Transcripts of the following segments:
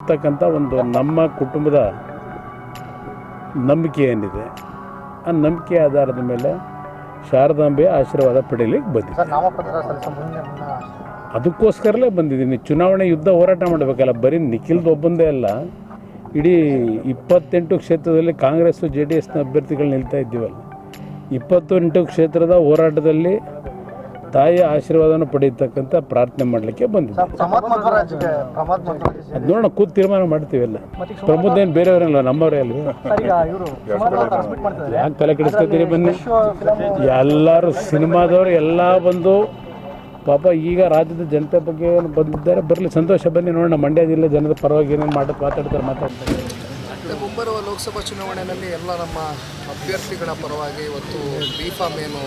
ಅಂತಕ್ಕಂಥ ಒಂದು ನಮ್ಮ ಕುಟುಂಬದ ನಂಬಿಕೆ ಏನಿದೆ ಆ ನಂಬಿಕೆ ಆಧಾರದ ಮೇಲೆ ಶಾರದಾಂಬೆಯ ಆಶೀರ್ವಾದ ಪಡೀಲಿಕ್ಕೆ ಬಂದಿದೆ. ಅದಕ್ಕೋಸ್ಕರಲೇ ಬಂದಿದ್ದೀನಿ. ಚುನಾವಣೆ ಯುದ್ಧ ಹೋರಾಟ ಮಾಡಬೇಕಲ್ಲ ಬರೀ ನಿಖಿಲ್ದು ಒಬ್ಬಂದೇ ಅಲ್ಲ ಇಡೀ ಇಪ್ಪತ್ತೆಂಟು ಕ್ಷೇತ್ರದಲ್ಲಿ ಕಾಂಗ್ರೆಸ್ಸು ಜೆ ಡಿ ಎಸ್ನ ಅಭ್ಯರ್ಥಿಗಳು ನಿಲ್ತಾ ಇದ್ದೀವಲ್ಲ ಇಪ್ಪತ್ತೆಂಟು ಕ್ಷೇತ್ರದ ಹೋರಾಟದಲ್ಲಿ ತಾಯಿಯ ಆಶೀರ್ವಾದವನ್ನು ಪಡೆಯತಕ್ಕಂಥ ಪ್ರಾರ್ಥನೆ ಮಾಡಲಿಕ್ಕೆ ಬಂದಿದೆ ನೋಡೋಣ ಕೂತ್ ತೀರ್ಮಾನ ಮಾಡ್ತೀವಲ್ಲ ಪ್ರಮೋದ್ ಏನು ಬೇರೆಯವರಲ್ಲ ನಮ್ಮವರೇ ಅಲ್ವಾ? ಯಾಕೆ ತಲೆ ಕೆಡಿಸ್ಕೊತೀರಿ ಬನ್ನಿ. ಎಲ್ಲರೂ ಸಿನಿಮಾದವರು ಎಲ್ಲ ಬಂದು ಪಾಪ ಈಗ ರಾಜ್ಯದ ಜನತೆ ಬಗ್ಗೆ ಏನು ಬಂದಿದ್ದಾರೆ ಬರಲಿ ಸಂತೋಷ ಬನ್ನಿ ನೋಡೋಣ. ಮಂಡ್ಯ ಜಿಲ್ಲೆ ಜನದ ಪರವಾಗಿ ಏನೇನು ಮಾತಾಡ್ತಾರೆ ಮಾತಾಡ್ತಾರೆ. ಮತ್ತೆ ಮುಂಬರುವ ಲೋಕಸಭಾ ಚುನಾವಣೆಯಲ್ಲಿ ಎಲ್ಲ ನಮ್ಮ ಅಭ್ಯರ್ಥಿಗಳ ಪರವಾಗಿ ಇವತ್ತು ಬಿ ಫಾರ್ಮ್ ಏನು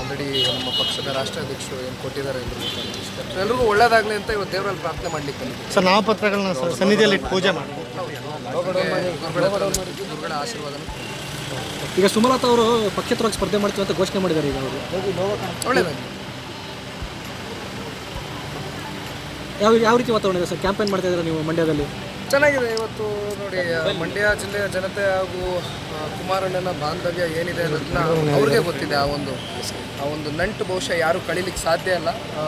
ಆಲ್ರೆಡಿ ನಮ್ಮ ಪಕ್ಷದ ರಾಷ್ಟ್ರಾಧ್ಯಕ್ಷರು ಏನು ಕೊಟ್ಟಿದ್ದಾರೆ ಎಲ್ಲರಿಗೂ. ಎಲ್ರಿಗೂ ಒಳ್ಳೇದಾಗಲಿ ಅಂತ ಇವತ್ತು ದೇವರಲ್ಲಿ ಪ್ರಾರ್ಥನೆ ಮಾಡ್ಲಿಕ್ಕೆ ಬಂದಿದ್ದೀವಿ. ಸರ್ ನಾಮಪತ್ರಗಳನ್ನ ಸರ್ ಸನ್ನಿಧಿಯಲ್ಲಿ ಪೂಜೆ ಮಾಡಿ ಗುರುಗಳ ಆಶೀರ್ವಾದನ ಈಗ ಸುಮಲತಾ ಅವರು ಪಕ್ಷೇತರವಾಗಿ ಸ್ಪರ್ಧೆ ಮಾಡ್ತೀವಿ ಅಂತ ಘೋಷಣೆ ಮಾಡಿದ್ದಾರೆ ಈಗ ಅವರು. ಒಳ್ಳೆಯದಾಗಿ ಯಾವ ಯಾವ ರೀತಿ ವಾತಾವರಣ ಇದೆ ಸರ್? ಕ್ಯಾಂಪೇನ್ ಮಾಡ್ತಾ ಇದ್ದಾರೆ ನೀವು ಮಂಡ್ಯದಲ್ಲಿ? ಚೆನ್ನಾಗಿದೆ ಇವತ್ತು ನೋಡಿ ಮಂಡ್ಯ ಜಿಲ್ಲೆಯ ಜನತೆ ಹಾಗೂ ಕುಮಾರಣ್ಣನ ಬಾಂಧವ್ಯ ಏನಿದೆ ಅನ್ನೋದನ್ನ ಅವ್ರಿಗೆ ಗೊತ್ತಿದೆ. ಆ ಒಂದು ಆ ಒಂದು ನಂಟು ಬಹುಶಃ ಯಾರು ಕಳಿಲಿಕ್ಕೆ ಸಾಧ್ಯ ಇಲ್ಲ. ಆ,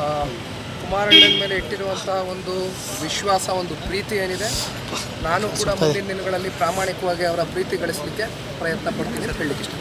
ಕುಮಾರಣ್ಣನ ಮೇಲೆ ಇಟ್ಟಿರುವಂತಹ ಒಂದು ವಿಶ್ವಾಸ ಒಂದು ಪ್ರೀತಿ ಏನಿದೆ ನಾನು ಕೂಡ ಮುಂದಿನ ದಿನಗಳಲ್ಲಿ ಪ್ರಾಮಾಣಿಕವಾಗಿ ಅವರ ಪ್ರೀತಿ ಗಳಿಸಲಿಕ್ಕೆ ಪ್ರಯತ್ನ ಪಡ್ತೀನಿ ಅಂತ ಹೇಳಲಿಕ್ಕೆ ಇಷ್ಟ